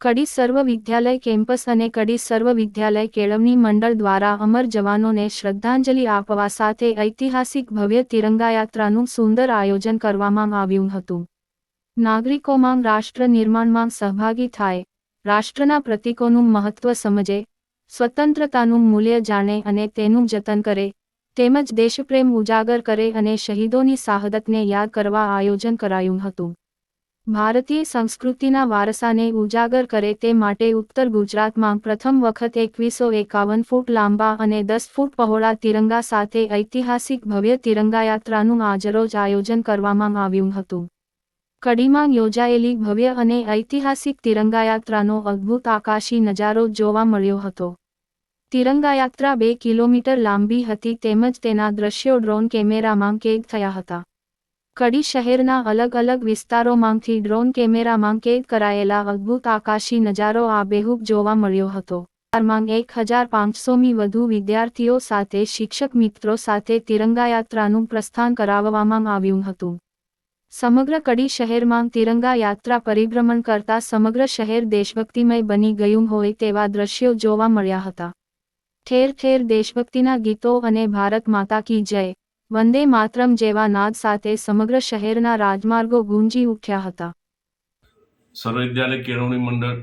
કડી સર્વ વિદ્યાલય કેમ્પસ અને કડી સર્વ વિદ્યાલય કેળવણી મંડળ દ્વારા અમર જવાનોને શ્રદ્ધાંજલિ આપવા સાથે ઐતિહાસિક ભવ્ય તિરંગાયાત્રાનું સુંદર આયોજન કરવામાં આવ્યું હતું. નાગરિકોમાં રાષ્ટ્ર નિર્માણમાં સહભાગી થાય, રાષ્ટ્રના પ્રતીકોનું મહત્વ સમજે, સ્વતંત્રતાનું મૂલ્ય જાણે અને તેનું જતન કરે, તેમજ દેશપ્રેમ ઉજાગર કરે અને શહીદોની શાહદતને યાદ કરવા આયોજન કરાયું હતું. ભારતીય સંસ્કૃતિના વારસાને ઉજાગર કરે તે માટે ઉત્તર ગુજરાતમાં પ્રથમ વખત એકવીસો એકાવન ફૂટ લાંબા અને દસ ફૂટ પહોળા તિરંગા સાથે ઐતિહાસિક ભવ્ય તિરંગાયાત્રાનું આજરોજ આયોજન કરવામાં આવ્યું હતું. કડીમાં યોજાયેલી ભવ્ય અને ઐતિહાસિક તિરંગાયાત્રાનો અદ્ભુત આકાશી નજારો જોવા મળ્યો હતો. તિરંગાયાત્રા બે કિલોમીટર લાંબી હતી તેમજ તેના દ્રશ્યો ડ્રોન કેમેરામાં કેદ થયા હતા. કડી શહેરના અલગ અલગ વિસ્તારોમાંથી ડ્રોન કેમેરામાં કેદ કરાયેલા અદ્ભુત આકાશી નજારો આબેહૂબ જોવા મળ્યો હતો. માં એક હજાર પાંચસોમી વધુ વિદ્યાર્થીઓ સાથે શિક્ષક મિત્રો સાથે તિરંગાયાત્રાનું પ્રસ્થાન કરાવવામાં આવ્યું હતું. સમગ્ર કડી શહેરમાં તિરંગા યાત્રા પરિભ્રમણ કરતા સમગ્ર શહેર દેશભક્તિમય બની ગયું હોય તેવા દ્રશ્યો જોવા મળ્યા હતા. ઠેર ઠેર દેશભક્તિના ગીતો અને ભારત માતા કી જય. વંદે માતરમ જેવા નાદ સાથે સમગ્ર શહેરના રાજમાર્ગો ગુંજી ઉઠ્યા હતા. સર્વવિદ્યાલય કેળવણી મંડળ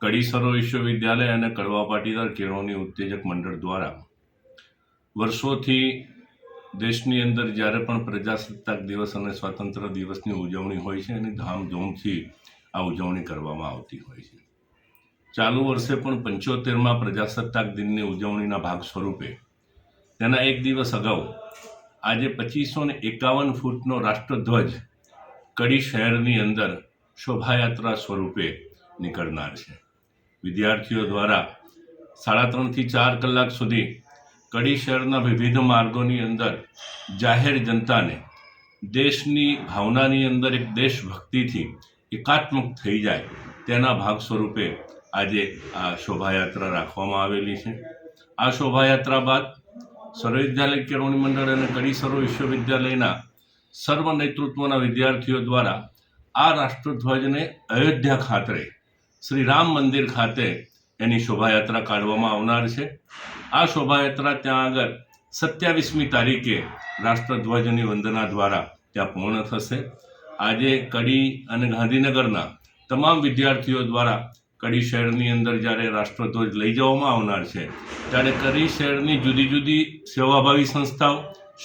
કડી સર્વ વિશ્વવિદ્યાલય અને કડવા પાટીદાર કેળવણી ઉત્તેજક મંડળ દ્વારા વર્ષોથી દેશની અંદર જ્યારે પણ પ્રજાસત્તાક દિવસ અને સ્વાતંત્ર્ય દિવસની ઉજવણી હોય છે, એની ધામધૂમથી આ ઉજવણી કરવામાં આવતી હોય છે. ચાલુ વર્ષે પણ પંચોતેરમાં પ્રજાસત્તાક દિનની ઉજવણીના ભાગ સ્વરૂપે તેના એક દિવસ અગાઉ આજે પચીસો ને એકાવન ફૂટનો રાષ્ટ્રધ્વજ કડી શહેરની અંદર શોભાયાત્રા સ્વરૂપે નીકળનાર છે. વિદ્યાર્થીઓ દ્વારા સાડા ત્રણથી ચાર કલાક સુધી કડી શહેરના વિવિધ માર્ગોની અંદર જાહેર જનતાને દેશની ભાવનાની અંદર એક દેશભક્તિથી એકાત્મક થઈ જાય તેના ભાગ સ્વરૂપે આજે આ શોભાયાત્રા રાખવામાં આવેલી છે. આ શોભાયાત્રા બાદ સર્વવિદ્યાલય કેળવણી મંડળ અને કડી સર્વ વિશ્વવિદ્યાલયના સર્વ નેતૃત્વના વિદ્યાર્થીઓ દ્વારા આ રાષ્ટ્રધ્વજને અયોધ્યા ખાતે શ્રી રામ મંદિર ખાતે એની શોભાયાત્રા કાઢવામાં આવનાર છે. આ શોભાયાત્રા ત્યાં આગળ સત્યાવીસમી તારીખે રાષ્ટ્રધ્વજની વંદના દ્વારા ત્યાં પૂર્ણ થશે. આજે કડી અને ગાંધીનગરના તમામ વિદ્યાર્થીઓ દ્વારા કડી શહેરની અંદર જ્યારે રાષ્ટ્રધ્વજ લઈ જવામાં આવનાર છે, ત્યારે કડી શહેરની જુદી જુદી સેવાભાવી સંસ્થાઓ,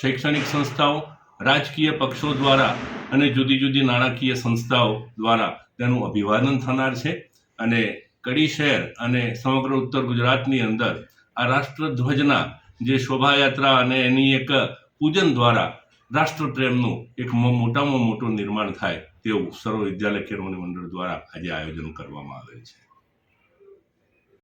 શૈક્ષણિક સંસ્થાઓ, રાજકીય પક્ષો દ્વારા અને જુદી જુદી નાણાકીય સંસ્થાઓ દ્વારા તેનું અભિવાદન થનાર છે. અને કડી શહેર અને સમગ્ર ઉત્તર ગુજરાતની અંદર આ રાષ્ટ્રધ્વજના જે શોભાયાત્રા અને એની એક પૂજન દ્વારા રાષ્ટ્રપ્રેમનું એક મો- મોટામાં મોટું નિર્માણ થાય તેવું સર્વ વિદ્યાલય કેળવણી મંડળ દ્વારા આજે આયોજન કરવામાં આવેલ છે.